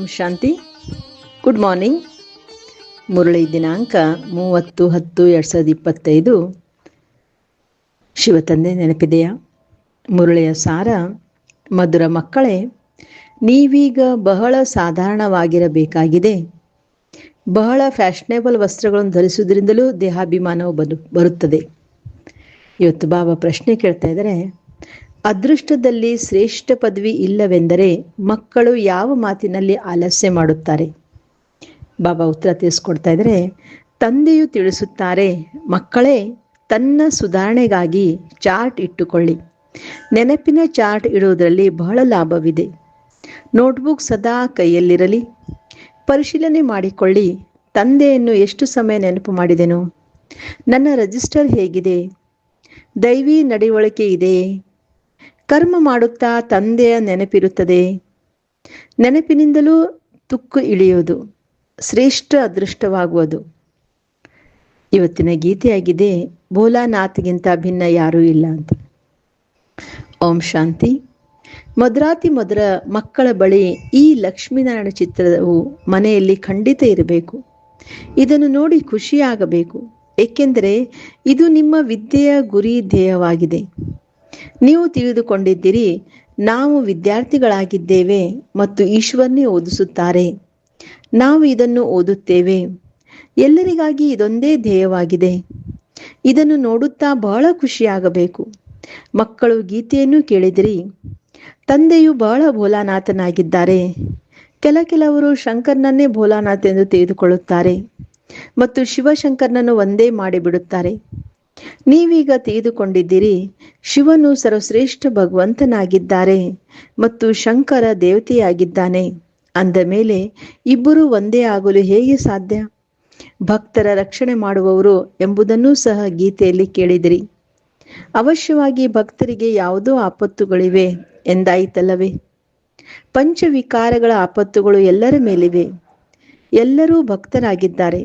ಓಂ ಶಾಂತಿ. Good morning Murali ದಿನಾಂಕ ಮೂವತ್ತು ಹತ್ತು ಎರಡು ಸಾವಿರದ ಇಪ್ಪತ್ತೈದು. ಶಿವತಂದೆ ನೆನಪಿದೆಯಾ? ಮುರಳಿಯ ಸಾರ, ಮಧುರ ಮಕ್ಕಳೇ, ನೀವೀಗ ಬಹಳ ಸಾಧಾರಣವಾಗಿರಬೇಕಾಗಿದೆ. ಬಹಳ ಫ್ಯಾಷನೇಬಲ್ ವಸ್ತ್ರಗಳನ್ನು ಧರಿಸುವುದರಿಂದಲೂ ದೇಹಾಭಿಮಾನವು ಬದು, ಬರುತ್ತದೆ. ಇವತ್ತು ಬಾಬಾ ಪ್ರಶ್ನೆ ಕೇಳ್ತಾ ಇದ್ದಾರೆ ಅದೃಷ್ಟದಲ್ಲಿ ಶ್ರೇಷ್ಠ ಪದವಿ ಇಲ್ಲವೆಂದರೆ ಮಕ್ಕಳು ಯಾವ ಮಾತಿನಲ್ಲಿ ಆಲಸ್ಯ ಮಾಡುತ್ತಾರೆ? ಬಾಬಾ ಉತ್ತರ ತಿಳಿಸ್ಕೊಡ್ತಾ ಇದ್ರೆ ತಂದೆಯು ತಿಳಿಸುತ್ತಾರೆ, ಮಕ್ಕಳೇ, ತನ್ನ ಸುಧಾರಣೆಗಾಗಿ ಚಾರ್ಟ್ ಇಟ್ಟುಕೊಳ್ಳಿ. ನೆನಪಿನ ಚಾರ್ಟ್ ಇಡುವುದರಲ್ಲಿ ಬಹಳ ಲಾಭವಿದೆ. ನೋಟ್ಬುಕ್ ಸದಾ ಕೈಯಲ್ಲಿರಲಿ. ಪರಿಶೀಲನೆ ಮಾಡಿಕೊಳ್ಳಿ. ತಂದೆಯನ್ನು ಎಷ್ಟು ಸಮಯ ನೆನಪು ಮಾಡಿದೆನು? ನನ್ನ ರಿಜಿಸ್ಟರ್ ಹೇಗಿದೆ? ದೈವಿ ನಡವಳಿಕೆ ಇದೆಯೇ? ಕರ್ಮ ಮಾಡುತ್ತಾ ತಂದೆಯ ನೆನಪಿರುತ್ತದೆ. ನೆನಪಿನಿಂದಲೂ ತುಕ್ಕು ಇಳಿಯುವುದು, ಶ್ರೇಷ್ಠ ಅದೃಷ್ಟವಾಗುವುದು. ಇವತ್ತಿನ ಗೀತೆಯಾಗಿದೆ, ಭೋಲಾನಾಥ್ಗಿಂತ ಭಿನ್ನ ಯಾರೂ ಇಲ್ಲ ಅಂತ. ಓಂ ಶಾಂತಿ. ಮದ್ರಾತಿ ಮಧುರ ಮಕ್ಕಳ ಬಳಿ ಈ ಲಕ್ಷ್ಮೀನಾರಾಯಣ ಚಿತ್ರವು ಮನೆಯಲ್ಲಿ ಖಂಡಿತ ಇರಬೇಕು. ಇದನ್ನು ನೋಡಿ ಖುಷಿಯಾಗಬೇಕು. ಏಕೆಂದರೆ ಇದು ನಿಮ್ಮ ವಿದ್ಯೆಯ ಗುರಿ ಧ್ಯೇಯವಾಗಿದೆ. ನೀವು ತಿಳಿದುಕೊಂಡಿದ್ದೀರಿ, ನಾವು ವಿದ್ಯಾರ್ಥಿಗಳಾಗಿದ್ದೇವೆ ಮತ್ತು ಈಶ್ವರನೇ ಓದಿಸುತ್ತಾರೆ. ನಾವು ಇದನ್ನು ಓದುತ್ತೇವೆ. ಎಲ್ಲರಿಗಾಗಿ ಇದೊಂದೇ ಧ್ಯೇಯವಾಗಿದೆ. ಇದನ್ನು ನೋಡುತ್ತಾ ಬಹಳ ಖುಷಿಯಾಗಬೇಕು. ಮಕ್ಕಳು ಗೀತೆಯನ್ನು ಕೇಳಿದಿರಿ. ತಂದೆಯು ಬಹಳ ಭೋಲಾನಾಥನಾಗಿದ್ದಾರೆ. ಕೆಲ ಕೆಲವರು ಶಂಕರ್ನನ್ನೇ ಭೋಲಾನಾಥ್ ಎಂದು ತೆಗೆದುಕೊಳ್ಳುತ್ತಾರೆ ಮತ್ತು ಶಿವಶಂಕರ್ನನ್ನು ಒಂದೇ ಮಾಡಿಬಿಡುತ್ತಾರೆ. ನೀವೀಗ ತೆಗೆದುಕೊಂಡಿದ್ದೀರಿ ಶಿವನು ಸರ್ವಶ್ರೇಷ್ಠ ಭಗವಂತನಾಗಿದ್ದಾರೆ ಮತ್ತು ಶಂಕರ ದೇವತೆಯಾಗಿದ್ದಾನೆ. ಅಂದ ಮೇಲೆ ಇಬ್ಬರು ಒಂದೇ ಆಗಲು ಹೇಗೆ ಸಾಧ್ಯ? ಭಕ್ತರ ರಕ್ಷಣೆ ಮಾಡುವವರು ಎಂಬುದನ್ನೂ ಸಹ ಗೀತೆಯಲ್ಲಿ ಕೇಳಿದಿರಿ. ಅವಶ್ಯವಾಗಿ ಭಕ್ತರಿಗೆ ಯಾವುದೋ ಆಪತ್ತುಗಳಿವೆ ಎಂದಾಯಿತಲ್ಲವೇ? ಪಂಚವಿಕಾರಗಳ ಆಪತ್ತುಗಳು ಎಲ್ಲರ ಮೇಲಿವೆ. ಎಲ್ಲರೂ ಭಕ್ತರಾಗಿದ್ದಾರೆ.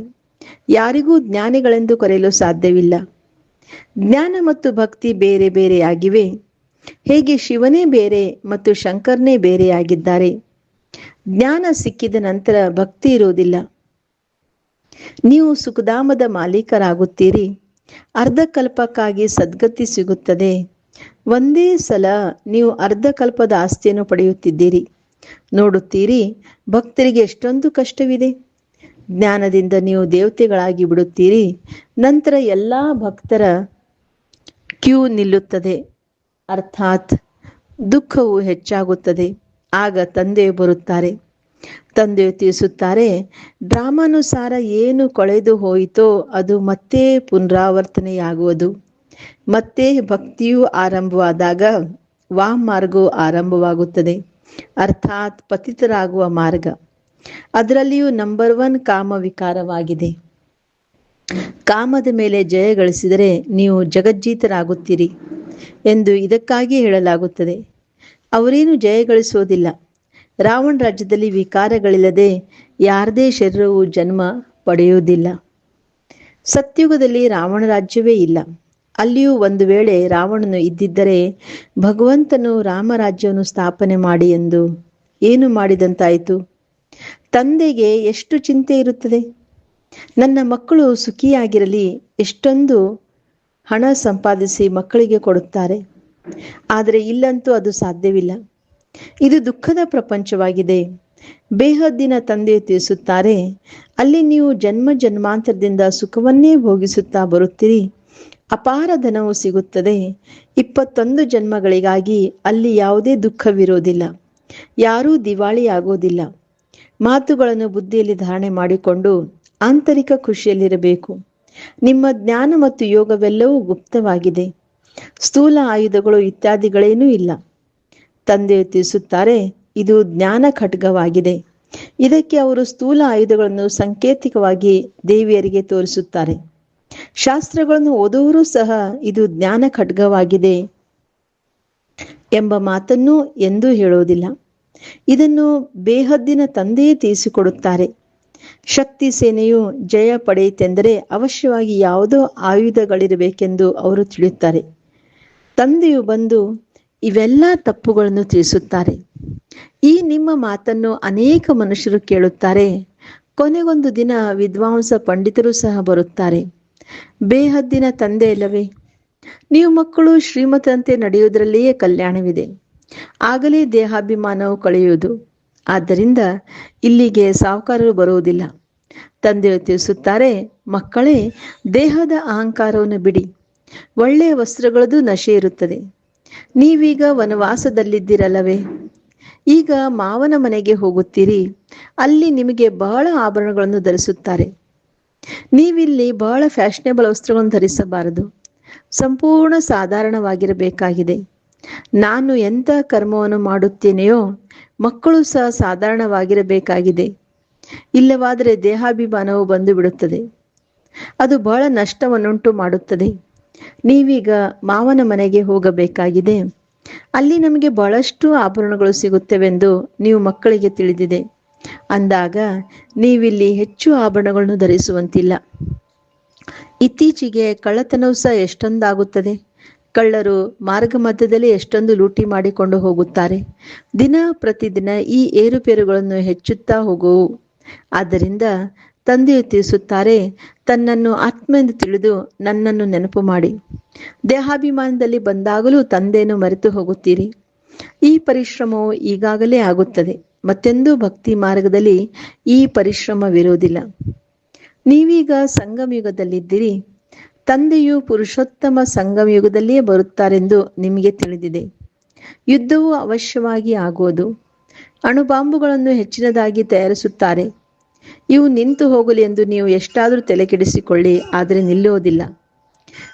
ಯಾರಿಗೂ ಜ್ಞಾನಿಗಳೆಂದು ಕರೆಯಲು ಸಾಧ್ಯವಿಲ್ಲ. ಜ್ಞಾನ ಮತ್ತು ಭಕ್ತಿ ಬೇರೆ ಬೇರೆಯಾಗಿವೆ. ಹೇಗೆ ಶಿವನೇ ಬೇರೆ ಮತ್ತು ಶಂಕರ್ನೇ ಬೇರೆಯಾಗಿದ್ದಾರೆ? ಜ್ಞಾನ ಸಿಕ್ಕಿದ ನಂತರ ಭಕ್ತಿ ಇರುವುದಿಲ್ಲ. ನೀವು ಸುಖಧಾಮದ ಮಾಲೀಕರಾಗುತ್ತೀರಿ. ಅರ್ಧಕಲ್ಪಕ್ಕಾಗಿ ಸದ್ಗತಿ ಸಿಗುತ್ತದೆ. ಒಂದೇ ಸಲ ನೀವು ಅರ್ಧಕಲ್ಪದ ಆಸ್ತಿಯನ್ನು ಪಡೆಯುತ್ತಿದ್ದೀರಿ. ನೋಡುತ್ತೀರಿ, ಭಕ್ತರಿಗೆ ಎಷ್ಟೊಂದು ಕಷ್ಟವಿದೆ. ಜ್ಞಾನದಿಂದ ನೀವು ದೇವತೆಗಳಾಗಿ ಬಿಡುತ್ತೀರಿ. ನಂತರ ಎಲ್ಲ ಭಕ್ತರ ಕ್ಯೂ ನಿಲ್ಲುತ್ತದೆ. ಅರ್ಥಾತ್ ದುಃಖವು ಹೆಚ್ಚಾಗುತ್ತದೆ. ಆಗ ತಂದೆ ಬರುತ್ತಾರೆ. ತಂದೆ ತಿಳಿಸುತ್ತಾರೆ ಡ್ರಾಮಾನುಸಾರ ಏನು ಕೊಳೆದು ಹೋಯಿತೋ ಅದು ಮತ್ತೆ ಪುನರಾವರ್ತನೆಯಾಗುವುದು. ಮತ್ತೆ ಭಕ್ತಿಯು ಆರಂಭವಾದಾಗ ವಾಮ್ ಮಾರ್ಗವು ಆರಂಭವಾಗುತ್ತದೆ. ಅರ್ಥಾತ್ ಪತಿತರಾಗುವ ಮಾರ್ಗ. ಅದರಲ್ಲಿಯೂ ನಂಬರ್ ಒನ್ ಕಾಮ ವಿಕಾರವಾಗಿದೆ. ಕಾಮದ ಮೇಲೆ ಜಯ ಗಳಿಸಿದರೆ ನೀವು ಜಗಜ್ಜೀತರಾಗುತ್ತೀರಿ ಎಂದು ಇದಕ್ಕಾಗಿ ಹೇಳಲಾಗುತ್ತದೆ. ಅವರೇನು ಜಯ ಗಳಿಸುವುದಿಲ್ಲ ರಾವಣ ರಾಜ್ಯದಲ್ಲಿ ವಿಕಾರಗಳಿಲ್ಲದೆ ಯಾರದೇ ಶರೀರವು ಜನ್ಮ ಪಡೆಯುವುದಿಲ್ಲ. ಸತ್ಯುಗದಲ್ಲಿ ರಾವಣ ರಾಜ್ಯವೇ ಇಲ್ಲ. ಅಲ್ಲಿಯೂ ಒಂದು ವೇಳೆ ರಾವಣನು ಇದ್ದಿದ್ದರೆ ಭಗವಂತನು ರಾಮರಾಜ್ಯವನ್ನು ಸ್ಥಾಪನೆ ಮಾಡಿ ಎಂದು ಏನು ಮಾಡಿದಂತಾಯಿತು? ತಂದೆಗೆ ಎಷ್ಟು ಚಿಂತೆ ಇರುತ್ತದೆ? ನನ್ನ ಮಕ್ಕಳು ಸುಖಿಯಾಗಿರಲಿ, ಎಷ್ಟೊಂದು ಹಣ ಸಂಪಾದಿಸಿ ಮಕ್ಕಳಿಗೆ ಕೊಡುತ್ತಾರೆ. ಆದರೆ ಇಲ್ಲಂತೂ ಅದು ಸಾಧ್ಯವಿಲ್ಲ. ಇದು ದುಃಖದ ಪ್ರಪಂಚವಾಗಿದೆ. ಬೇಹದ್ದಿನ ತಂದೆ ತಿಳಿಸುತ್ತಾರೆ, ಅಲ್ಲಿ ನೀವು ಜನ್ಮ ಜನ್ಮಾಂತರದಿಂದ ಸುಖವನ್ನೇ ಭೋಗಿಸುತ್ತಾ ಬರುತ್ತೀರಿ. ಅಪಾರ ಧನವು ಸಿಗುತ್ತದೆ. ಇಪ್ಪತ್ತೊಂದು ಜನ್ಮಗಳಿಗಾಗಿ ಅಲ್ಲಿ ಯಾವುದೇ ದುಃಖವಿರೋದಿಲ್ಲ. ಯಾರೂ ದಿವಾಳಿ ಆಗೋದಿಲ್ಲ ಮಾತುಗಳನ್ನು ಬುದ್ಧಿಯಲ್ಲಿ ಧಾರಣೆ ಮಾಡಿಕೊಂಡು ಆಂತರಿಕ ಖುಷಿಯಲ್ಲಿರಬೇಕು ನಿಮ್ಮ ಜ್ಞಾನ ಮತ್ತು ಯೋಗವೆಲ್ಲವೂ ಗುಪ್ತವಾಗಿದೆ. ಸ್ಥೂಲ ಆಯುಧಗಳು ಇತ್ಯಾದಿಗಳೇನೂ ಇಲ್ಲ. ತಂದೆ ತಿಳಿಸುತ್ತಾರೆ, ಇದು ಜ್ಞಾನ ಖಡ್ಗವಾಗಿದೆ. ಇದಕ್ಕೆ ಅವರು ಸ್ಥೂಲ ಆಯುಧಗಳನ್ನು ಸಂಕೇತಿಕವಾಗಿ ದೇವಿಯರಿಗೆ ತೋರಿಸುತ್ತಾರೆ. ಶಾಸ್ತ್ರಗಳನ್ನು ಓದುವರು ಸಹ ಇದು ಜ್ಞಾನ ಖಡ್ಗವಾಗಿದೆ ಎಂಬ ಮಾತನ್ನು ಎಂದೂ ಹೇಳುವುದಿಲ್ಲ. ಇದನ್ನು ಬೇಹದ್ದಿನ ತಂದೆಯೇ ತಿಳಿಸಿಕೊಡುತ್ತಾರೆ ಶಕ್ತಿ ಸೇನೆಯು ಜಯ ಪಡೆಯಿತೆಂದರೆ ಅವಶ್ಯವಾಗಿ ಯಾವುದೋ ಆಯುಧಗಳಿರಬೇಕೆಂದು ಅವರು ತಿಳಿಯುತ್ತಾರೆ. ತಂದೆಯು ಬಂದು ಇವೆಲ್ಲ ತಪ್ಪುಗಳನ್ನು ತಿಳಿಸುತ್ತಾರೆ. ಈ ನಿಮ್ಮ ಮಾತನ್ನು ಅನೇಕ ಮನುಷ್ಯರು ಕೇಳುತ್ತಾರೆ. ಕೊನೆಗೊಂದು ದಿನ ವಿದ್ವಾಂಸ ಪಂಡಿತರು ಸಹ ಬರುತ್ತಾರೆ. ಬೇಹದ್ದಿನ ತಂದೆ ಇಲ್ಲವೇ ನೀವು ಮಕ್ಕಳು ಶ್ರೀಮತಂತೆ ನಡೆಯುವುದರಲ್ಲಿಯೇ ಕಲ್ಯಾಣವಿದೆ. ಆಗಲೇ ದೇಹಾಭಿಮಾನವು ಕಳೆಯುವುದು. ಆದ್ದರಿಂದ ಇಲ್ಲಿಗೆ ಸಾಹುಕಾರರು ಬರುವುದಿಲ್ಲ. ತಂದೆ ತಿಳಿಸುತ್ತಾರೆ, ಮಕ್ಕಳೇ, ದೇಹದ ಅಹಂಕಾರವನ್ನು ಬಿಡಿ. ಒಳ್ಳೆಯ ವಸ್ತ್ರಗಳದು ನಶೆ ಇರುತ್ತದೆ. ನೀವೀಗ ವನವಾಸದಲ್ಲಿದ್ದೀರಲ್ಲವೇ? ಈಗ ಮಾವನ ಮನೆಗೆ ಹೋಗುತ್ತೀರಿ. ಅಲ್ಲಿ ನಿಮಗೆ ಬಹಳ ಆಭರಣಗಳನ್ನು ಧರಿಸುತ್ತಾರೆ. ನೀವಿಲ್ಲಿ ಬಹಳ ಫ್ಯಾಷನೇಬಲ್ ವಸ್ತ್ರಗಳನ್ನು ಧರಿಸಬಾರದು. ಸಂಪೂರ್ಣ ಸಾಧಾರಣವಾಗಿರಬೇಕಾಗಿದೆ. ನಾನು ಎಂಥ ಕರ್ಮವನ್ನು ಮಾಡುತ್ತೇನೆಯೋ, ಮಕ್ಕಳು ಸಹ ಸಾಧಾರಣವಾಗಿರಬೇಕಾಗಿದೆ. ಇಲ್ಲವಾದರೆ ದೇಹಾಭಿಮಾನವು ಬಂದು ಬಿಡುತ್ತದೆ ಅದು ಬಹಳ ನಷ್ಟವನ್ನುಂಟು ಮಾಡುತ್ತದೆ. ನೀವೀಗ ಮಾವನ ಮನೆಗೆ ಹೋಗಬೇಕಾಗಿದೆ. ಅಲ್ಲಿ ನಮಗೆ ಬಹಳಷ್ಟು ಆಭರಣಗಳು ಸಿಗುತ್ತವೆಂದು ನೀವು ಮಕ್ಕಳಿಗೆ ತಿಳಿದಿದೆ. ಅಂದಾಗ ನೀವಿಲ್ಲಿ ಹೆಚ್ಚು ಆಭರಣಗಳನ್ನು ಧರಿಸುವಂತಿಲ್ಲ. ಇತ್ತೀಚೆಗೆ ಕಳ್ಳತನವು ಸಹ ಎಷ್ಟೊಂದಾಗುತ್ತದೆ. ಕಳ್ಳರು ಮಾರ್ಗ ಮಧ್ಯದಲ್ಲಿ ಎಷ್ಟೊಂದು ಲೂಟಿ ಮಾಡಿಕೊಂಡು ಹೋಗುತ್ತಾರೆ. ದಿನ ಪ್ರತಿದಿನ ಈ ಏರುಪೇರುಗಳನ್ನು ಹೆಚ್ಚುತ್ತಾ ಹೋಗುವು. ಆದ್ದರಿಂದ ತಂದೆಯು ತಿಳಿಸುತ್ತಾರೆ, ತನ್ನನ್ನು ಆತ್ಮ ಎಂದು ತಿಳಿದು ನನ್ನನ್ನು ನೆನಪು ಮಾಡಿ. ದೇಹಾಭಿಮಾನದಲ್ಲಿ ಬಂದಾಗಲೂ ತಂದೆಯನ್ನು ಮರೆತು ಹೋಗುತ್ತೀರಿ. ಈ ಪರಿಶ್ರಮವು ಈಗಾಗಲೇ ಆಗುತ್ತದೆ. ಮತ್ತೆಂದೂ ಭಕ್ತಿ ಮಾರ್ಗದಲ್ಲಿ ಈ ಪರಿಶ್ರಮವಿರುವುದಿಲ್ಲ ನೀವೀಗ ಸಂಗಮಯುಗದಲ್ಲಿದ್ದೀರಿ. ತಂದೆಯು ಪುರುಷೋತ್ತಮ ಸಂಗಮಯುಗದಲ್ಲಿಯೇ ಬರುತ್ತಾರೆಂದು ನಿಮಗೆ ತಿಳಿದಿದೆ. ಯುದ್ಧವು ಅವಶ್ಯವಾಗಿ ಆಗುವುದು. ಅಣುಬಾಂಬುಗಳನ್ನು ಹೆಚ್ಚಿನದಾಗಿ ತಯಾರಿಸುತ್ತಾರೆ. ಇವು ನಿಂತು ಹೋಗಲಿ ಎಂದು ನೀವು ಎಷ್ಟಾದರೂ ತಲೆಕೆಡಿಸಿಕೊಳ್ಳಿ, ಆದರೆ ನಿಲ್ಲುವುದಿಲ್ಲ.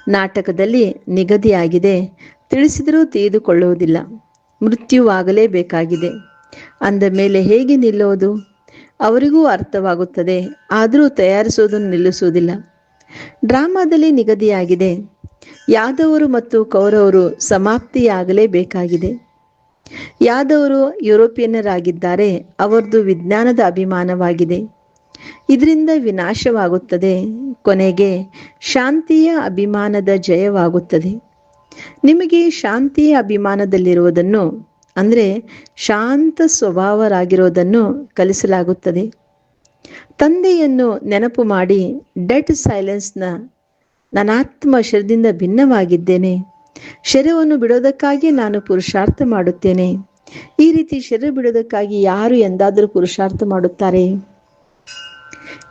ನಾಟಕದಲ್ಲಿ ನಿಗದಿಯಾಗಿದೆ. ತಿಳಿಸಿದರೂ ತಿಳಿದುಕೊಳ್ಳುವುದಿಲ್ಲ. ಮೃತ್ಯುವಾಗಲೇಬೇಕಾಗಿದೆ ಅಂದ ಮೇಲೆ ಹೇಗೆ ನಿಲ್ಲುವುದು? ಅವರಿಗೂ ಅರ್ಥವಾಗುತ್ತದೆ. ಆದರೂ ತಯಾರಿಸುವುದನ್ನು ನಿಲ್ಲಿಸುವುದಿಲ್ಲ. ಡ್ರಾಮಾದಲ್ಲಿ ನಿಗದಿಯಾಗಿದೆ. ಯಾದವರು ಮತ್ತು ಕೌರವರು ಸಮಾಪ್ತಿಯಾಗಲೇಬೇಕಾಗಿದೆ. ಯಾದವರು ಯುರೋಪಿಯನ್ನರಾಗಿದ್ದಾರೆ, ಅವರದು ವಿಜ್ಞಾನದ ಅಭಿಮಾನವಾಗಿದೆ. ಇದರಿಂದ ವಿನಾಶವಾಗುತ್ತದೆ. ಕೊನೆಗೆ ಶಾಂತಿಯ ಅಭಿಮಾನದ ಜಯವಾಗುತ್ತದೆ. ನಿಮಗೆ ಶಾಂತಿಯ ಅಭಿಮಾನದಲ್ಲಿರುವುದನ್ನು, ಅಂದರೆ ಶಾಂತ ಸ್ವಭಾವರಾಗಿರೋದನ್ನು ಕಲಿಸಲಾಗುತ್ತದೆ. ತಂದೆಯನ್ನು ನೆನಪು ಮಾಡಿ ಡೆಡ್ ಸೈಲೆನ್ಸ್ನ ನನಾತ್ಮ ಶರದಿಂದ ಭಿನ್ನವಾಗಿದ್ದೇನೆ. ಶರವನ್ನು ಬಿಡೋದಕ್ಕಾಗಿ ನಾನು ಪುರುಷಾರ್ಥ ಮಾಡುತ್ತೇನೆ. ಈ ರೀತಿ ಶರ ಬಿಡೋದಕ್ಕಾಗಿ ಯಾರು ಎಂದಾದರೂ ಪುರುಷಾರ್ಥ ಮಾಡುತ್ತಾರೆ.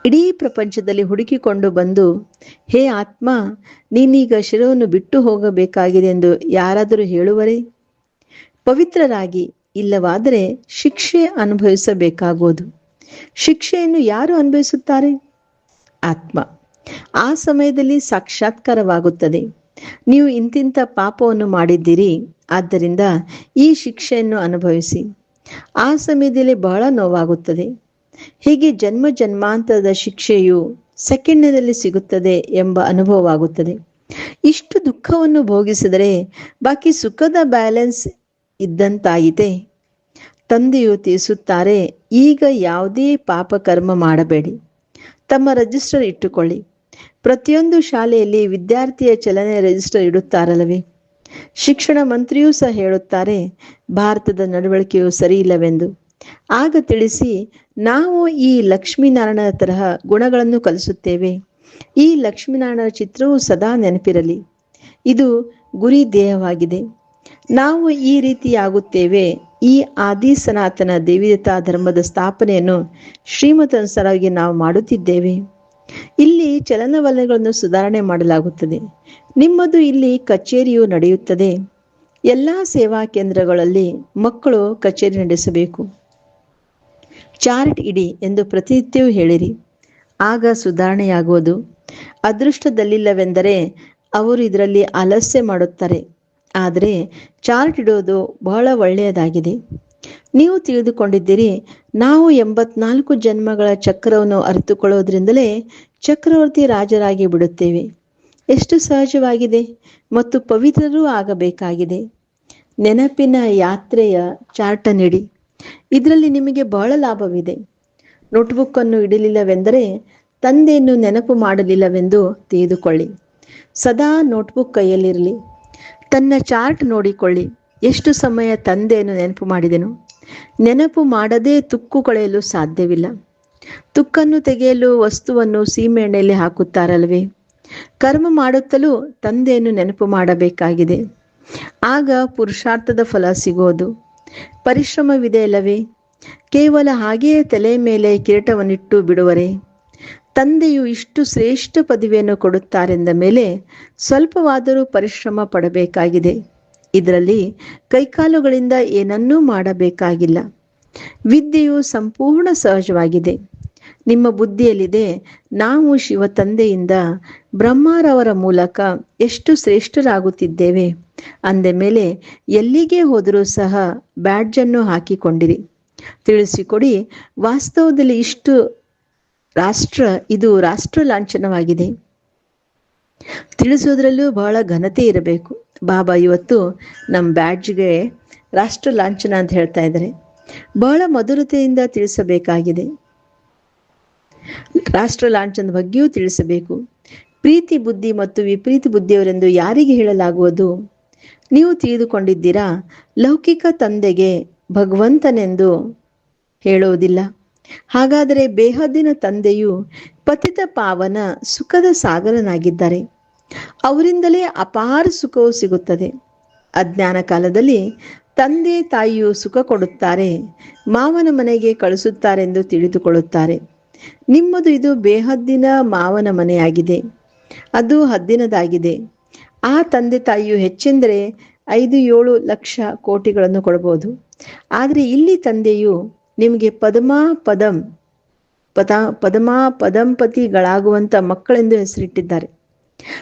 ಇಡೀ ಪ್ರಪಂಚದಲ್ಲಿ ಹುಡುಕಿಕೊಂಡು ಬಂದು, ಹೇ ಆತ್ಮ, ನೀನೀಗ ಶಿರವನ್ನು ಬಿಟ್ಟು ಹೋಗಬೇಕಾಗಿದೆ ಎಂದು ಯಾರಾದರೂ ಹೇಳುವರೇ? ಪವಿತ್ರರಾಗಿ ಇಲ್ಲವಾದರೆ ಶಿಕ್ಷೆ ಅನುಭವಿಸಬೇಕಾಗುವುದು. ಶಿಕ್ಷೆಯನ್ನು ಯಾರು ಅನುಭವಿಸುತ್ತಾರೆ? ಆತ್ಮ. ಆ ಸಮಯದಲ್ಲಿ ಸಾಕ್ಷಾತ್ಕಾರವಾಗುತ್ತದೆ. ನೀವು ಇಂತಿಂಥ ಪಾಪವನ್ನು ಮಾಡಿದ್ದೀರಿ, ಆದ್ದರಿಂದ ಈ ಶಿಕ್ಷೆಯನ್ನು ಅನುಭವಿಸಿ. ಆ ಸಮಯದಲ್ಲಿ ಬಹಳ ನೋವಾಗುತ್ತದೆ. ಹೀಗೆ ಜನ್ಮ ಜನ್ಮಾಂತರದ ಶಿಕ್ಷೆಯು ಸೆಕೆಂಡ್ನಲ್ಲಿ ಸಿಗುತ್ತದೆ ಎಂಬ ಅನುಭವವಾಗುತ್ತದೆ. ಇಷ್ಟು ದುಃಖವನ್ನು ಭೋಗಿಸಿದರೆ ಬಾಕಿ ಸುಖದ ಬ್ಯಾಲೆನ್ಸ್ ಇದ್ದಂತಾಯಿತೆ? ತಂದೆಯು ತಿಳಿಸುತ್ತಾರೆ ಈಗ ಯಾವುದೇ ಪಾಪ ಕರ್ಮ ಮಾಡಬೇಡಿ. ತಮ್ಮ ರಿಜಿಸ್ಟರ್ ಇಟ್ಟುಕೊಳ್ಳಿ. ಪ್ರತಿಯೊಂದು ಶಾಲೆಯಲ್ಲಿ ವಿದ್ಯಾರ್ಥಿಯ ಚಲನೆ ರಿಜಿಸ್ಟರ್ ಇಡುತ್ತಾರಲ್ಲವೇ? ಶಿಕ್ಷಣ ಮಂತ್ರಿಯೂ ಸಹ ಹೇಳುತ್ತಾರೆ, ಭಾರತದ ನಡವಳಿಕೆಯು ಸರಿಯಿಲ್ಲವೆಂದು. ಆಗ ತಿಳಿಸಿ, ನಾವು ಈ ಲಕ್ಷ್ಮೀನಾರಾಯಣನ ತರಹ ಗುಣಗಳನ್ನು ಕಲಿಸುತ್ತೇವೆ. ಈ ಲಕ್ಷ್ಮೀನಾರಾಯಣ ಚಿತ್ರವು ಸದಾ ನೆನಪಿರಲಿ. ಇದು ಗುರಿ ದೇಹವಾಗಿದೆ. ನಾವು ಈ ರೀತಿಯಾಗುತ್ತೇವೆ ಈ ಆದಿ ಸನಾತನ ದೇವಿದತಾ ಧರ್ಮದ ಸ್ಥಾಪನೆಯನ್ನು ಶ್ರೀಮತನುಸಾರವಾಗಿ ನಾವು ಮಾಡುತ್ತಿದ್ದೇವೆ. ಇಲ್ಲಿ ಚಲನವಲನಗಳನ್ನು ಸುಧಾರಣೆ ಮಾಡಲಾಗುತ್ತದೆ. ನಿಮ್ಮದು ಇಲ್ಲಿ ಕಚೇರಿಯು ನಡೆಯುತ್ತದೆ. ಎಲ್ಲ ಸೇವಾ ಕೇಂದ್ರಗಳಲ್ಲಿ ಮಕ್ಕಳು ಕಚೇರಿ ನಡೆಸಬೇಕು. ಚಾರ್ಟ್ ಇಡಿ ಎಂದು ಪ್ರತಿನಿತ್ಯವೂ ಹೇಳಿರಿ. ಆಗ ಸುಧಾರಣೆಯಾಗುವುದು. ಅದೃಷ್ಟದಲ್ಲಿಲ್ಲವೆಂದರೆ ಅವರು ಇದರಲ್ಲಿ ಅಲಸ್ಯ ಮಾಡುತ್ತಾರೆ. ಆದರೆ ಚಾರ್ಟ್ ಇಡೋದು ಬಹಳ ಒಳ್ಳೆಯದಾಗಿದೆ. ನೀವು ತಿಳಿದುಕೊಂಡಿದ್ದೀರಿ, ನಾವು ಎಂಬತ್ನಾಲ್ಕು ಜನ್ಮಗಳ ಚಕ್ರವನ್ನು ಅರಿತುಕೊಳ್ಳೋದ್ರಿಂದಲೇ ಚಕ್ರವರ್ತಿ ರಾಜರಾಗಿ ಬಿಡುತ್ತೇವೆ. ಎಷ್ಟು ಸಹಜವಾಗಿದೆ ಮತ್ತು ಪವಿತ್ರರೂ ಆಗಬೇಕಾಗಿದೆ. ನೆನಪಿನ ಯಾತ್ರೆಯ ಚಾರ್ಟ್ ನೀಡಿ. ಇದರಲ್ಲಿ ನಿಮಗೆ ಬಹಳ ಲಾಭವಿದೆ. ನೋಟ್ಬುಕ್ಕನ್ನು ಇಡಲಿಲ್ಲವೆಂದರೆ ತಂದೆಯನ್ನು ನೆನಪು ಮಾಡಲಿಲ್ಲವೆಂದು ತಿಳಿದುಕೊಳ್ಳಿ. ಸದಾ ನೋಟ್ಬುಕ್ ಕೈಯಲ್ಲಿರಲಿ. ತನ್ನ ಚಾರ್ಟ್ ನೋಡಿಕೊಳ್ಳಿ. ಎಷ್ಟು ಸಮಯ ತಂದೆಯನ್ನು ನೆನಪು ಮಾಡಿದೆನು? ನೆನಪು ಮಾಡದೇ ತುಕ್ಕು ಕಳೆಯಲು ಸಾಧ್ಯವಿಲ್ಲ. ತುಕ್ಕನ್ನು ತೆಗೆಯಲು ವಸ್ತುವನ್ನು ಸೀಮೆಎಣ್ಣೆಯಲ್ಲಿ ಹಾಕುತ್ತಾರಲ್ವೇ? ಕರ್ಮ ಮಾಡುತ್ತಲೂ ತಂದೆಯನ್ನು ನೆನಪು ಮಾಡಬೇಕಾಗಿದೆ. ಆಗ ಪುರುಷಾರ್ಥದ ಫಲ ಸಿಗೋದು. ಪರಿಶ್ರಮವಿದೆ ಅಲ್ಲವೇ? ಕೇವಲ ಹಾಗೆಯೇ ತಲೆ ಮೇಲೆ ಕಿರೀಟವನ್ನಿಟ್ಟು ಬಿಡುವರೆ? ತಂದೆಯು ಇಷ್ಟು ಶ್ರೇಷ್ಠ ಪದವಿಯನ್ನು ಕೊಡುತ್ತಾರೆಂದ ಮೇಲೆ ಸ್ವಲ್ಪವಾದರೂ ಪರಿಶ್ರಮ ಪಡಬೇಕಾಗಿದೆ. ಇದರಲ್ಲಿ ಕೈಕಾಲುಗಳಿಂದ ಏನನ್ನೂ ಮಾಡಬೇಕಾಗಿಲ್ಲ. ವಿದ್ಯೆಯು ಸಂಪೂರ್ಣ ಸಹಜವಾಗಿದೆ. ನಿಮ್ಮ ಬುದ್ಧಿಯಲ್ಲಿದೆ, ನಾವು ಶಿವ ತಂದೆಯಿಂದ ಬ್ರಹ್ಮರವರ ಮೂಲಕ ಎಷ್ಟು ಶ್ರೇಷ್ಠರಾಗುತ್ತಿದ್ದೇವೆ? ಅಂದ ಮೇಲೆ, ಎಲ್ಲಿಗೆ ಹೋದರೂ ಸಹ ಬ್ಯಾಡ್ಜನ್ನು ಹಾಕಿಕೊಂಡಿರಿ. ತಿಳಿಸಿಕೊಡಿ, ವಾಸ್ತವದಲ್ಲಿ ಇಷ್ಟು ರಾಷ್ಟ್ರ, ಇದು ರಾಷ್ಟ್ರ ಲಾಂಛನವಾಗಿದೆ. ತಿಳಿಸೋದ್ರಲ್ಲೂ ಬಹಳ ಘನತೆ ಇರಬೇಕು. ಬಾಬಾ ಇವತ್ತು ನಮ್ಮ ಬ್ಯಾಡ್ಜ್ಗೆ ರಾಷ್ಟ್ರ ಲಾಂಛನ ಅಂತ ಹೇಳ್ತಾ ಇದ್ದಾರೆ. ಬಹಳ ಮಧುರತೆಯಿಂದ ತಿಳಿಸಬೇಕಾಗಿದೆ. ರಾಷ್ಟ್ರ ಲಾಂಛನದ ಬಗ್ಗೆಯೂ ತಿಳಿಸಬೇಕು. ಪ್ರೀತಿ, ಬುದ್ಧಿ ಮತ್ತು ವಿಪರೀತ ಬುದ್ಧಿಯವರೆಂದು ಯಾರಿಗೆ ಹೇಳಲಾಗುವುದು? ನೀವು ತಿಳಿದುಕೊಂಡಿದ್ದೀರಾ, ಲೌಕಿಕ ತಂದೆಗೆ ಭಗವಂತನೆಂದು ಹೇಳುವುದಿಲ್ಲ. ಹಾಗಾದರೆ ಬೇಹದ್ದಿನ ತಂದೆಯು ಪತಿತ ಪಾವನ ಸುಖದ ಸಾಗರನಾಗಿದ್ದಾರೆ ಅವರಿಂದಲೇ ಅಪಾರ ಸುಖವು ಸಿಗುತ್ತದೆ. ಅಜ್ಞಾನ ಕಾಲದಲ್ಲಿ ತಂದೆ ತಾಯಿಯು ಸುಖ ಕೊಡುತ್ತಾರೆ, ಮಾವನ ಮನೆಗೆ ಕಳಿಸುತ್ತಾರೆಂದು ತಿಳಿದುಕೊಳ್ಳುತ್ತಾರೆ. ನಿಮ್ಮದು ಇದು ಬೇಹದ್ದಿನ ಮಾವನ ಮನೆಯಾಗಿದೆ, ಅದು ಹದ್ದಿನದಾಗಿದೆ. ಆ ತಂದೆ ತಾಯಿಯು ಹೆಚ್ಚೆಂದರೆ ಐದು ಏಳು ಲಕ್ಷ ಕೋಟಿಗಳನ್ನು ಕೊಡಬಹುದು. ಆದರೆ ಇಲ್ಲಿ ತಂದೆಯು ನಿಮಗೆ ಪದಮಾ ಪದಂ, ಪದ, ಪದಮಾ ಪದಂಪತಿಗಳಾಗುವಂತ ಮಕ್ಕಳೆಂದು ಹೆಸರಿಟ್ಟಿದ್ದಾರೆ.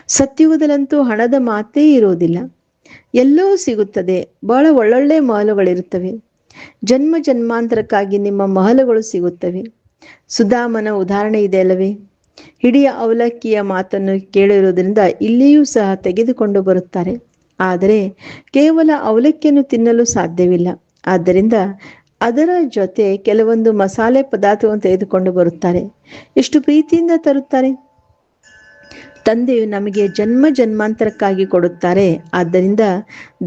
ಸತ್ಯುಗದಲ್ಲಂತೂ ಹಣದ ಮಾತೇ ಇರೋದಿಲ್ಲ ಎಲ್ಲೋ ಸಿಗುತ್ತದೆ, ಬಹಳ ಒಳ್ಳೊಳ್ಳೆ ಮಹಲುಗಳಿರುತ್ತವೆ. ಜನ್ಮ ಜನ್ಮಾಂತರಕ್ಕಾಗಿ ನಿಮ್ಮ ಮಹಲುಗಳು ಸಿಗುತ್ತವೆ. ಸುಧಾಮನ ಉದಾಹರಣೆ ಇದೆ ಅಲ್ಲವೇ? ಹಿಡಿಯ ಅವಲಕ್ಕಿಯ ಮಾತನ್ನು ಕೇಳಿರುವುದರಿಂದ ಇಲ್ಲಿಯೂ ಸಹ ತೆಗೆದುಕೊಂಡು ಬರುತ್ತಾರೆ. ಆದರೆ ಕೇವಲ ಅವಲಕ್ಕಿಯನ್ನು ತಿನ್ನಲು ಸಾಧ್ಯವಿಲ್ಲ. ಆದ್ದರಿಂದ ಅದರ ಜೊತೆ ಕೆಲವೊಂದು ಮಸಾಲೆ ಪದಾರ್ಥವನ್ನು ತೆಗೆದುಕೊಂಡು ಬರುತ್ತಾರೆ. ಎಷ್ಟು ಪ್ರೀತಿಯಿಂದ ತರುತ್ತಾರೆ? ತಂದೆಯು ನಮಗೆ ಜನ್ಮ ಜನ್ಮಾಂತರಕ್ಕಾಗಿ ಕೊಡುತ್ತಾರೆ. ಆದ್ದರಿಂದ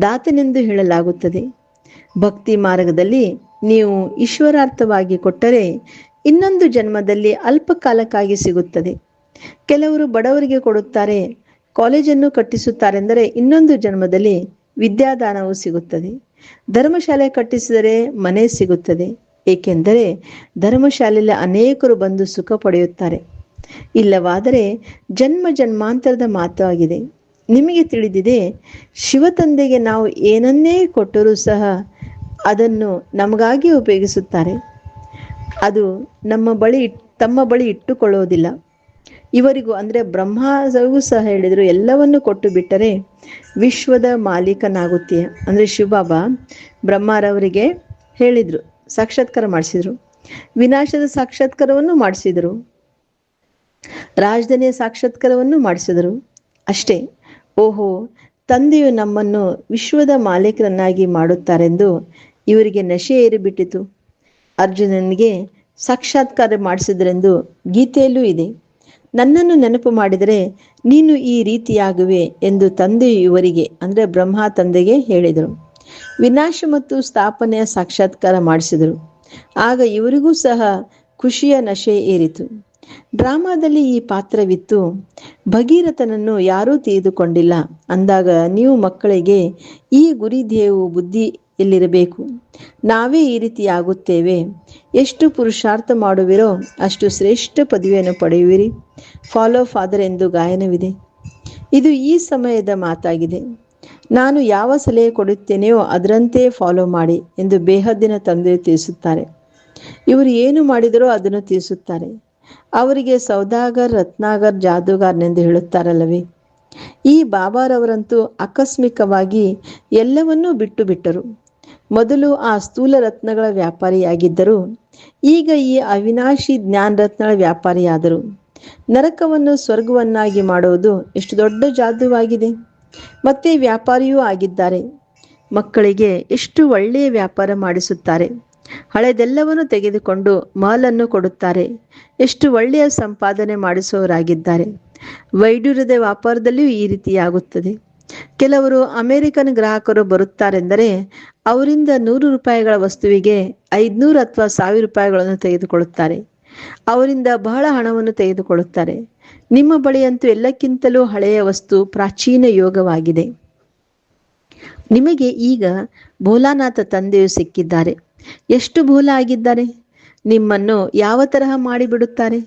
ದಾತನೆಂದು ಹೇಳಲಾಗುತ್ತದೆ. ಭಕ್ತಿ ಮಾರ್ಗದಲ್ಲಿ ನೀವು ಈಶ್ವರಾರ್ಥವಾಗಿ ಕೊಟ್ಟರೆ ಇನ್ನೊಂದು ಜನ್ಮದಲ್ಲಿ ಅಲ್ಪ ಕಾಲಕ್ಕಾಗಿ ಸಿಗುತ್ತದೆ. ಕೆಲವರು ಬಡವರಿಗೆ ಕೊಡುತ್ತಾರೆ, ಕಾಲೇಜನ್ನು ಕಟ್ಟಿಸುತ್ತಾರೆಂದರೆ ಇನ್ನೊಂದು ಜನ್ಮದಲ್ಲಿ ವಿದ್ಯಾದಾನವು ಸಿಗುತ್ತದೆ. ಧರ್ಮಶಾಲೆ ಕಟ್ಟಿಸಿದರೆ ಮನೆ ಸಿಗುತ್ತದೆ, ಏಕೆಂದರೆ ಧರ್ಮಶಾಲೆಯಲ್ಲಿ ಅನೇಕರು ಬಂದು ಸುಖ ಪಡೆಯುತ್ತಾರೆ. ಇಲ್ಲವಾದರೆ ಜನ್ಮ ಜನ್ಮಾಂತರದ ಮಾತು ಆಗಿದೆ. ನಿಮಗೆ ತಿಳಿದಿದೆ ಶಿವತಂದೆಗೆ ನಾವು ಏನನ್ನೇ ಕೊಟ್ಟರೂ ಸಹ ಅದನ್ನು ನಮಗಾಗಿ ಉಪಯೋಗಿಸುತ್ತಾರೆ. ಅದು ನಮ್ಮ ಬಳಿ, ತಮ್ಮ ಬಳಿ ಇಟ್ಟುಕೊಳ್ಳುವುದಿಲ್ಲ. ಇವರಿಗೂ ಅಂದರೆ ಬ್ರಹ್ಮಗೂ ಸಹ ಹೇಳಿದರು, ಎಲ್ಲವನ್ನು ಕೊಟ್ಟು ಬಿಟ್ಟರೆ ವಿಶ್ವದ ಮಾಲೀಕನಾಗುತ್ತೀಯ ಅಂದರೆ ಶಿವಬಾಬಾ ಬ್ರಹ್ಮರವರಿಗೆ ಹೇಳಿದರು, ಸಾಕ್ಷಾತ್ಕಾರ ಮಾಡಿಸಿದರು. ವಿನಾಶದ ಸಾಕ್ಷಾತ್ಕಾರವನ್ನು ಮಾಡಿಸಿದರು. ರಾಜಧಾನಿಯ ಸಾಕ್ಷಾತ್ಕಾರವನ್ನು ಮಾಡಿಸಿದರು. ಅಷ್ಟೇ, ಓಹೋ, ತಂದೆಯು ನಮ್ಮನ್ನು ವಿಶ್ವದ ಮಾಲೀಕರನ್ನಾಗಿ ಮಾಡುತ್ತಾರೆಂದು ಇವರಿಗೆ ನಶೆ ಏರಿಬಿಟ್ಟಿತು. ಅರ್ಜುನನಿಗೆ ಸಾಕ್ಷಾತ್ಕಾರ ಮಾಡಿಸಿದ್ರೆಂದು ಗೀತೆಯಲ್ಲೂ ಇದೆ. ನನ್ನನ್ನು ನೆನಪು ಮಾಡಿದರೆ ನೀನು ಈ ರೀತಿಯಾಗುವೆ ಎಂದು ತಂದೆ ಇವರಿಗೆ, ಅಂದ್ರೆ ಬ್ರಹ್ಮ ತಂದೆಗೆ ಹೇಳಿದರು. ವಿನಾಶ ಮತ್ತು ಸ್ಥಾಪನೆಯ ಸಾಕ್ಷಾತ್ಕಾರ ಮಾಡಿಸಿದರು. ಆಗ ಇವರಿಗೂ ಸಹ ಖುಷಿಯ ನಶೆ ಏರಿತು. ಡ್ರಾಮಾದಲ್ಲಿ ಈ ಪಾತ್ರವಿತ್ತು, ಭಗೀರಥನನ್ನು ಯಾರೂ ತಿಳಿದುಕೊಂಡಿಲ್ಲ. ಅಂದಾಗ ನೀವು ಮಕ್ಕಳಿಗೆ ಈ ಗುರಿ ಧ್ಯೇಯವು ಬುದ್ಧಿ ಎಲ್ಲಿರಬೇಕು? ನಾವೇ ಈ ರೀತಿ ಆಗುತ್ತೇವೆ. ಎಷ್ಟು ಪುರುಷಾರ್ಥ ಮಾಡುವಿರೋ ಅಷ್ಟು ಶ್ರೇಷ್ಠ ಪದವಿಯನ್ನು ಪಡೆಯುವಿರಿ. ಫಾಲೋ ಫಾದರ್ ಎಂದು ಗಾಯನವಿದೆ. ಇದು ಈ ಸಮಯದ ಮಾತಾಗಿದೆ. ನಾನು ಯಾವ ಸಲಹೆ ಕೊಡುತ್ತೇನೆಯೋ ಅದರಂತೆ ಫಾಲೋ ಮಾಡಿ ಎಂದು ಬೇಹದ್ದಿನ ತಂದೆ ತಿಳಿಸುತ್ತಾರೆ. ಇವರು ಏನು ಮಾಡಿದರೋ ಅದನ್ನು ತಿಳಿಸುತ್ತಾರೆ. ಅವರಿಗೆ ಸೌದಾಗರ್, ರತ್ನಾಗರ್ ಜಾದೂಗಾರ್ನೆಂದು ಹೇಳುತ್ತಾರಲ್ಲವೇ? ಈ ಬಾಬಾರವರಂತೂ ಆಕಸ್ಮಿಕವಾಗಿ ಎಲ್ಲವನ್ನೂ ಬಿಟ್ಟು ಬಿಟ್ಟರು. ಮೊದಲು ಆ ಸ್ಥೂಲ ರತ್ನಗಳ ವ್ಯಾಪಾರಿಯಾಗಿದ್ದರು. ಈಗ ಈ ಅವಿನಾಶಿ ಜ್ಞಾನ ರತ್ನಗಳ ವ್ಯಾಪಾರಿಯಾದರು. ನರಕವನ್ನು ಸ್ವರ್ಗವನ್ನಾಗಿ ಮಾಡುವುದು ಎಷ್ಟು ದೊಡ್ಡ ಜಾದುವಾಗಿದೆ. ಮತ್ತೆ ವ್ಯಾಪಾರಿಯೂ ಆಗಿದ್ದಾರೆ. ಮಕ್ಕಳಿಗೆ ಎಷ್ಟು ಒಳ್ಳೆಯ ವ್ಯಾಪಾರ ಮಾಡಿಸುತ್ತಾರೆ. ಹಳೆದೆಲ್ಲವನ್ನು ತೆಗೆದುಕೊಂಡು ಮಾಲನ್ನು ಕೊಡುತ್ತಾರೆ. ಎಷ್ಟು ಒಳ್ಳೆಯ ಸಂಪಾದನೆ ಮಾಡಿಸುವವರಾಗಿದ್ದಾರೆ. ವೈಡೂರ್ಯದ ವ್ಯಾಪಾರದಲ್ಲಿಯೂ ಈ ರೀತಿಯಾಗುತ್ತದೆ. ಕೆಲವರು ಅಮೆರಿಕನ್ ಗ್ರಾಹಕರು ಬರುತ್ತಾರೆಂದರೆ ಅವರಿಂದ ನೂರು ರೂಪಾಯಿಗಳ ವಸ್ತುವಿಗೆ ಐದುನೂರು ಅಥವಾ ಸಾವಿರ ರೂಪಾಯಿಗಳನ್ನು ತೆಗೆದುಕೊಳ್ಳುತ್ತಾರೆ. ಅವರಿಂದ ಬಹಳ ಹಣವನ್ನು ತೆಗೆದುಕೊಳ್ಳುತ್ತಾರೆ. ನಿಮ್ಮ ಬಳಿಯಂತೂ ಎಲ್ಲಕ್ಕಿಂತಲೂ ಹಳೆಯ ವಸ್ತು ಪ್ರಾಚೀನ ಯೋಗವಾಗಿದೆ. ನಿಮಗೆ ಈಗ ಭೋಲಾನಾಥ ತಂದೆಯು ಸಿಕ್ಕಿದ್ದಾರೆ. ಎಷ್ಟು ಭೋಲ ಆಗಿದ್ದಾರೆ ನಿಮ್ಮನ್ನು ಯಾವ ತರಹ ಮಾಡಿಬಿಡುತ್ತಾರೆ?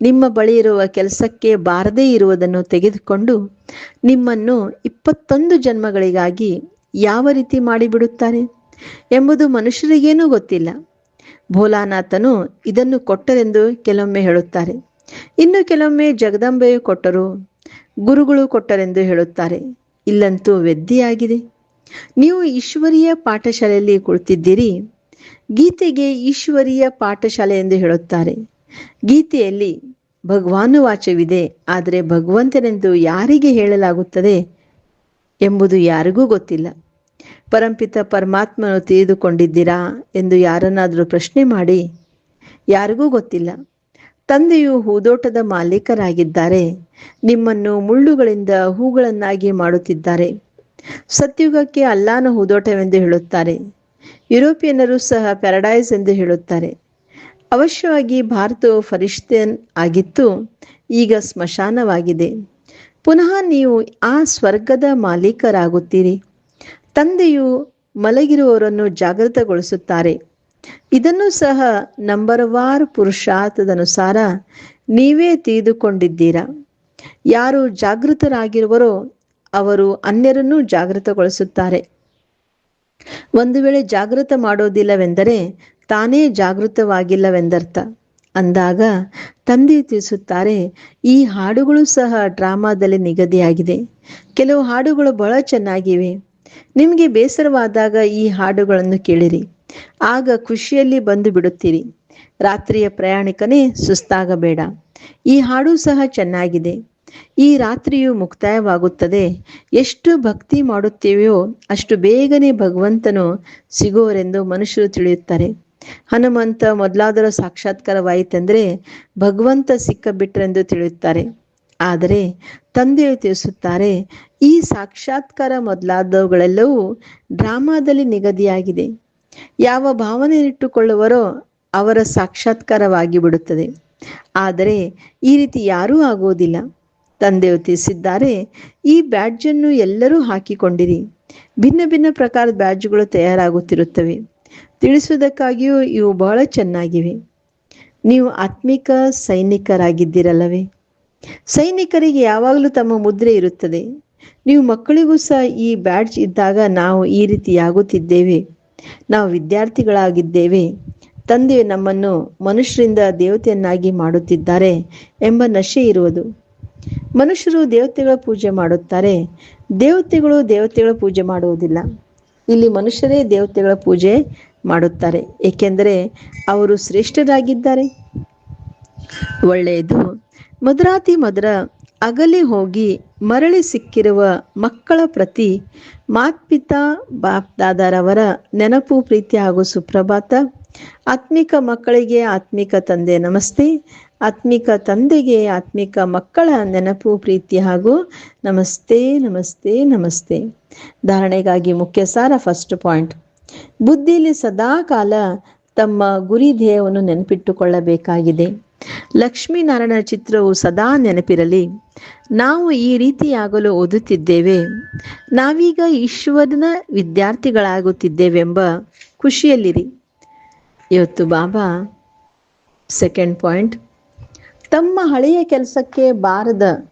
ನಿಮ್ಮ ಬಳಿ ಇರುವ ಕೆಲಸಕ್ಕೆ ಬಾರದೇ ಇರುವುದನ್ನು ತೆಗೆದುಕೊಂಡು ನಿಮ್ಮನ್ನು ಇಪ್ಪತ್ತೊಂದು ಜನ್ಮಗಳಿಗಾಗಿ ಯಾವ ರೀತಿ ಮಾಡಿಬಿಡುತ್ತಾರೆ ಎಂಬುದು ಮನುಷ್ಯರಿಗೇನೂ ಗೊತ್ತಿಲ್ಲ. ಭೋಲಾನಾಥನು ಇದನ್ನು ಕೊಟ್ಟರೆಂದು ಕೆಲವೊಮ್ಮೆ ಹೇಳುತ್ತಾರೆ. ಇನ್ನು ಕೆಲವೊಮ್ಮೆ ಜಗದಂಬೆಯು ಕೊಟ್ಟರು, ಗುರುಗಳು ಕೊಟ್ಟರೆಂದು ಹೇಳುತ್ತಾರೆ. ಇಲ್ಲಂತೂ ವ್ಯದ್ಧಿಯಾಗಿದೆ. ನೀವು ಈಶ್ವರಿಯ ಪಾಠಶಾಲೆಯಲ್ಲಿ ಕುಳಿತಿದ್ದೀರಿ. ಗೀತೆಗೆ ಈಶ್ವರಿಯ ಪಾಠಶಾಲೆ ಎಂದು ಹೇಳುತ್ತಾರೆ. ಗೀತೆಯಲ್ಲಿ ಭಗವಾನು ವಾಚವಿದೆ ಆದರೆ ಭಗವಂತನೆಂದು ಯಾರಿಗೆ ಹೇಳಲಾಗುತ್ತದೆ? ಎಂಬುದು ಯಾರಿಗೂ ಗೊತ್ತಿಲ್ಲ. ಪರಂಪಿತ ಪರಮಾತ್ಮನು ತಿಳಿದುಕೊಂಡಿದ್ದೀರಾ ಎಂದು ಯಾರನ್ನಾದರೂ ಪ್ರಶ್ನೆ ಮಾಡಿ, ಯಾರಿಗೂ ಗೊತ್ತಿಲ್ಲ. ತಂದೆಯು ಹೂದೋಟದ ಮಾಲೀಕರಾಗಿದ್ದಾರೆ. ನಿಮ್ಮನ್ನು ಮುಳ್ಳುಗಳಿಂದ ಹೂಗಳನ್ನಾಗಿ ಮಾಡುತ್ತಿದ್ದಾರೆ. ಸತ್ಯುಗಕ್ಕೆ ಅಲ್ಲಾನ ಹೂದೋಟವೆಂದು ಹೇಳುತ್ತಾರೆ. ಯುರೋಪಿಯನ್ನರು ಸಹ ಪ್ಯಾರಡೈಸ್ ಎಂದು ಹೇಳುತ್ತಾರೆ. ಅವಶ್ಯವಾಗಿ ಭಾರತವು ಫರಿಷ್ತನ್ ಆಗಿತ್ತು, ಈಗ ಸ್ಮಶಾನವಾಗಿದೆ. ಪುನಃ ನೀವು ಆ ಸ್ವರ್ಗದ ಮಾಲೀಕರಾಗುತ್ತೀರಿ. ತಂದೆಯು ಮಲಗಿರುವವರನ್ನು ಜಾಗೃತಗೊಳಿಸುತ್ತಾರೆ. ಇದನ್ನು ಸಹ ನಂಬರವಾರು ಪುರುಷಾರ್ಥದನುಸಾರ ನೀವೇ ತಿಳಿದುಕೊಂಡಿದ್ದೀರಾ. ಯಾರು ಜಾಗೃತರಾಗಿರುವರೋ ಅವರು ಅನ್ಯರನ್ನು ಜಾಗೃತಗೊಳಿಸುತ್ತಾರೆ. ಒಂದು ವೇಳೆ ಜಾಗೃತ ಮಾಡೋದಿಲ್ಲವೆಂದರೆ ತಾನೇ ಜಾಗೃತವಾಗಿಲ್ಲವೆಂದರ್ಥ. ಅಂದಾಗ ತಂದೆ ತಿಳಿಸುತ್ತಾರೆ, ಈ ಹಾಡುಗಳು ಸಹ ಡ್ರಾಮಾದಲ್ಲಿ ನಿಗದಿಯಾಗಿದೆ. ಕೆಲವು ಹಾಡುಗಳು ಬಹಳ ಚೆನ್ನಾಗಿವೆ. ನಿಮಗೆ ಬೇಸರವಾದಾಗ ಈ ಹಾಡುಗಳನ್ನು ಕೇಳಿರಿ. ಆಗ ಖುಷಿಯಲ್ಲಿ ಬಂದು ಬಿಡುತ್ತೀರಿ. ರಾತ್ರಿಯ ಪ್ರಯಾಣಿಕನೇ ಸುಸ್ತಾಗಬೇಡ. ಈ ಹಾಡು ಸಹ ಚೆನ್ನಾಗಿದೆ. ಈ ರಾತ್ರಿಯು ಮುಕ್ತಾಯವಾಗುತ್ತದೆ. ಎಷ್ಟು ಭಕ್ತಿ ಮಾಡುತ್ತೇವೆಯೋ ಅಷ್ಟು ಬೇಗನೆ ಭಗವಂತನು ಸಿಗೋರೆಂದು ಮನುಷ್ಯರು ತಿಳಿಯುತ್ತಾರೆ. ಹನುಮಂತ ಮೊದಲಾದರ ಸಾಕ್ಷಾತ್ಕಾರವಾಯಿತೆಂದರೆ ಭಗವಂತ ಸಿಕ್ಕಬಿಟ್ರೆಂದು ತಿಳಿಯುತ್ತಾರೆ. ಆದರೆ ತಂದೆಯು ತಿಳಿಸುತ್ತಾರೆ, ಈ ಸಾಕ್ಷಾತ್ಕಾರ ಮೊದಲಾದವುಗಳೆಲ್ಲವೂ ಡ್ರಾಮಾದಲ್ಲಿ ನಿಗದಿಯಾಗಿದೆ. ಯಾವ ಭಾವನೆ ಇಟ್ಟುಕೊಳ್ಳುವರೋ ಅವರ ಸಾಕ್ಷಾತ್ಕಾರವಾಗಿ ಬಿಡುತ್ತದೆ. ಆದರೆ ಈ ರೀತಿ ಯಾರೂ ಆಗುವುದಿಲ್ಲ. ತಂದೆಯು ತಿಳಿಸಿದ್ದಾರೆ, ಈ ಬ್ಯಾಡ್ಜನ್ನು ಎಲ್ಲರೂ ಹಾಕಿಕೊಂಡಿರಿ. ಭಿನ್ನ ಭಿನ್ನ ಪ್ರಕಾರದ ಬ್ಯಾಡ್ಜ್ಗಳು ತಯಾರಾಗುತ್ತಿರುತ್ತವೆ. ತಿಳಿಸುವುದಕ್ಕಾಗಿಯೂ ಇವು ಬಹಳ ಚೆನ್ನಾಗಿವೆ. ನೀವು ಆತ್ಮಿಕ ಸೈನಿಕರಾಗಿದ್ದೀರಲ್ಲವೇ? ಸೈನಿಕರಿಗೆ ಯಾವಾಗಲೂ ತಮ್ಮ ಮುದ್ರೆ ಇರುತ್ತದೆ. ನೀವು ಮಕ್ಕಳಿಗೂ ಸಹ ಈ ಬ್ಯಾಡ್ಜ್ ಇದ್ದಾಗ ನಾವು ಈ ರೀತಿಯಾಗುತ್ತಿದ್ದೇವೆ ನಾವು ವಿದ್ಯಾರ್ಥಿಗಳಾಗಿದ್ದೇವೆ. ತಂದೆ ನಮ್ಮನ್ನು ಮನುಷ್ಯರಿಂದ ದೇವತೆಯನ್ನಾಗಿ ಮಾಡುತ್ತಿದ್ದಾರೆ ಎಂಬ ನಶೆ ಇರುವುದು. ಮನುಷ್ಯರು ದೇವತೆಗಳ ಪೂಜೆ ಮಾಡುತ್ತಾರೆ. ದೇವತೆಗಳು ದೇವತೆಗಳ ಪೂಜೆ ಮಾಡುವುದಿಲ್ಲ. ಇಲ್ಲಿ ಮನುಷ್ಯರೇ ದೇವತೆಗಳ ಪೂಜೆ ಮಾಡುತ್ತಾರೆ. ಏಕೆಂದರೆ ಅವರು ಶ್ರೇಷ್ಠರಾಗಿದ್ದಾರೆ. ಒಳ್ಳೆಯದು. ಮಧುರಾತಿ ಮಧುರ ಅಗಲಿ ಹೋಗಿ ಮರಳಿ ಸಿಕ್ಕಿರುವ ಮಕ್ಕಳ ಪ್ರತಿ ಮಾತ್ಪಿತಾ ಬಾಪ್ದಾದರವರ ನೆನಪು, ಪ್ರೀತಿ ಹಾಗೂ ಸುಪ್ರಭಾತ. ಆತ್ಮಿಕ ಮಕ್ಕಳಿಗೆ ಆತ್ಮಿಕ ತಂದೆ ನಮಸ್ತೆ. ಆತ್ಮಿಕ ತಂದೆಗೆ ಆತ್ಮಿಕ ಮಕ್ಕಳ ನೆನಪು, ಪ್ರೀತಿ ಹಾಗೂ ನಮಸ್ತೆ ನಮಸ್ತೆ ನಮಸ್ತೆ. ಧಾರಣೆಗಾಗಿ ಮುಖ್ಯ ಸಾರ ಫಸ್ಟ್ ಪಾಯಿಂಟ್. ಬುದ್ಧಿಯಲ್ಲಿ ಸದಾ ಕಾಲ ತಮ್ಮ ಗುರಿ ಧ್ಯೇಯವನ್ನು ನೆನಪಿಟ್ಟುಕೊಳ್ಳಬೇಕಾಗಿದೆ. ಲಕ್ಷ್ಮೀನಾರಾಯಣ ಚಿತ್ರವು ಸದಾ ನೆನಪಿರಲಿ. ನಾವು ಈ ರೀತಿಯಾಗಲು ಓದುತ್ತಿದ್ದೇವೆ. ನಾವೀಗ ಈಶ್ವರನ ವಿದ್ಯಾರ್ಥಿಗಳಾಗುತ್ತಿದ್ದೇವೆಂಬ ಖುಷಿಯಲ್ಲಿರಿ. ಇವತ್ತು ಬಾಬಾ ಸೆಕೆಂಡ್ ಪಾಯಿಂಟ್ ತಮ್ಮ ಹಳೆಯ ಕೆಲಸಕ್ಕೆ ಬಾರದ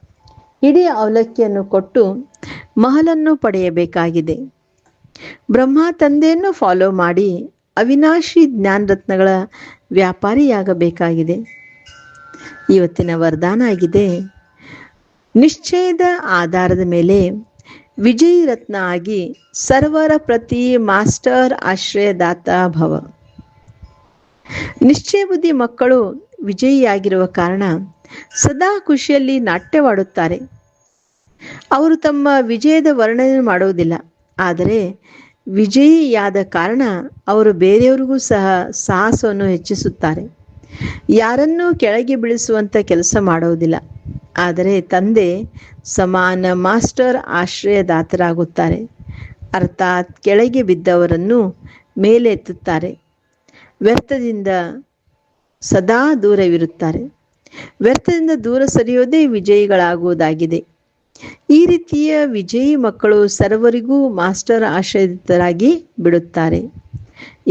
ಇಡೀ ಅವಲಕ್ಕಿಯನ್ನು ಕೊಟ್ಟು ಮಹಲನ್ನು ಪಡೆಯಬೇಕಾಗಿದೆ. ಬ್ರಹ್ಮ ತಂದೆಯನ್ನು ಫಾಲೋ ಮಾಡಿ ಅವಿನಾಶಿ ಜ್ಞಾನ ರತ್ನಗಳ ವ್ಯಾಪಾರಿಯಾಗಬೇಕಾಗಿದೆ. ಇವತ್ತಿನ ವರದಾನ ಆಗಿದೆ, ನಿಶ್ಚಯದ ಆಧಾರದ ಮೇಲೆ ವಿಜಯ ರತ್ನ ಆಗಿ ಸರ್ವರ ಪ್ರತಿ ಮಾಸ್ಟರ್ ಆಶ್ರಯದಾತ ಭವ. ನಿಶ್ಚಯ ಬುದ್ಧಿ ಮಕ್ಕಳು ವಿಜಯಿಯಾಗಿರುವ ಕಾರಣ ಸದಾ ಖುಷಿಯಲ್ಲಿ ನಾಟ್ಯವಾಡುತ್ತಾರೆ. ಅವರು ತಮ್ಮ ವಿಜಯದ ವರ್ಣನೆ ಮಾಡುವುದಿಲ್ಲ. ಆದರೆ ವಿಜಯಿಯಾದ ಕಾರಣ ಅವರು ಬೇರೆಯವರಿಗೂ ಸಹ ಸಾಹಸವನ್ನು ಹೆಚ್ಚಿಸುತ್ತಾರೆ. ಯಾರನ್ನೂ ಕೆಳಗೆ ಬೀಳಿಸುವಂಥ ಕೆಲಸ ಮಾಡುವುದಿಲ್ಲ. ಆದರೆ ತಂದೆ ಸಮಾನ ಮಾಸ್ಟರ್ ಆಶ್ರಯದಾತರಾಗುತ್ತಾರೆ. ಅರ್ಥಾತ್ ಕೆಳಗೆ ಬಿದ್ದವರನ್ನು ಮೇಲೆ ಎತ್ತುತ್ತಾರೆ ವ್ಯರ್ಥದಿಂದ ಸದಾ ದೂರವಿರುತ್ತಾರೆ. ವ್ಯರ್ಥದಿಂದ ದೂರ ಸರಿಯೋದೇ ವಿಜಯಿಗಳಾಗುವುದಾಗಿದೆ. ಈ ರೀತಿಯ ವಿಜಯಿ ಮಕ್ಕಳು ಸರ್ವರಿಗೂ ಮಾಸ್ಟರ್ ಆಶ್ರಯಿತರಾಗಿ ಬಿಡುತ್ತಾರೆ.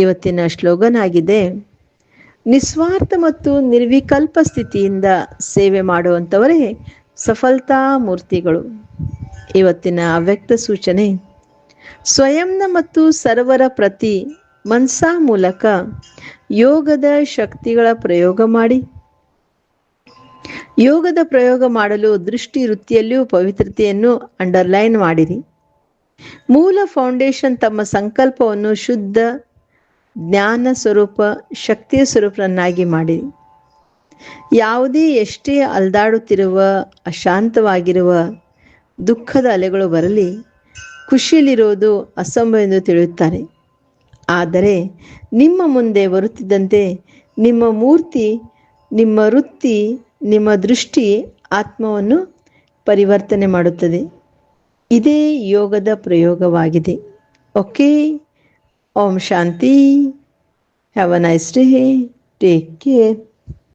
ಇವತ್ತಿನ ಶ್ಲೋಗನ್ ಆಗಿದೆ, ನಿಸ್ವಾರ್ಥ ಮತ್ತು ನಿರ್ವಿಕಲ್ಪ ಸ್ಥಿತಿಯಿಂದ ಸೇವೆ ಮಾಡುವಂಥವರೇ ಸಫಲತಾ ಮೂರ್ತಿಗಳು. ಇವತ್ತಿನ ಅವ್ಯಕ್ತ ಸೂಚನೆ, ಸ್ವಯಂನ ಮತ್ತು ಸರ್ವರ ಪ್ರತಿ ಮನ್ಸಾ ಮೂಲಕ ಯೋಗದ ಶಕ್ತಿಗಳ ಪ್ರಯೋಗ ಮಾಡಿ. ಯೋಗದ ಪ್ರಯೋಗ ಮಾಡಲು ದೃಷ್ಟಿ ವೃತ್ತಿಯಲ್ಲಿಯೂ ಪವಿತ್ರತೆಯನ್ನು ಅಂಡರ್ಲೈನ್ ಮಾಡಿರಿ. ಮೂಲ ಫೌಂಡೇಶನ್ ತಮ್ಮ ಸಂಕಲ್ಪವನ್ನು ಶುದ್ಧ, ಜ್ಞಾನ ಸ್ವರೂಪ, ಶಕ್ತಿಯ ಸ್ವರೂಪನನ್ನಾಗಿ ಮಾಡಿರಿ. ಯಾವುದೇ ಎಷ್ಟೇ ಅಲ್ದಾಡುತ್ತಿರುವ, ಅಶಾಂತವಾಗಿರುವ ದುಃಖದ ಅಲೆಗಳು ಬರಲಿ, ಖುಷಿಯಲ್ಲಿರೋದು ಅಸಂಭವ ಎಂದು ತಿಳಿಯುತ್ತಾರೆ. ಆದರೆ ನಿಮ್ಮ ಮುಂದೆ ಬರುತ್ತಿದ್ದಂತೆ ನಿಮ್ಮ ಮೂರ್ತಿ, ನಿಮ್ಮ ವೃತ್ತಿ ನಿಮ್ಮ ದೃಷ್ಟಿ ಆತ್ಮವನ್ನು ಪರಿವರ್ತನೆ ಮಾಡುತ್ತದೆ. ಇದೇ ಯೋಗದ ಪ್ರಯೋಗವಾಗಿದೆ. ಓಕೆ. ಓಂ ಶಾಂತಿ. Have a nice day. Take care.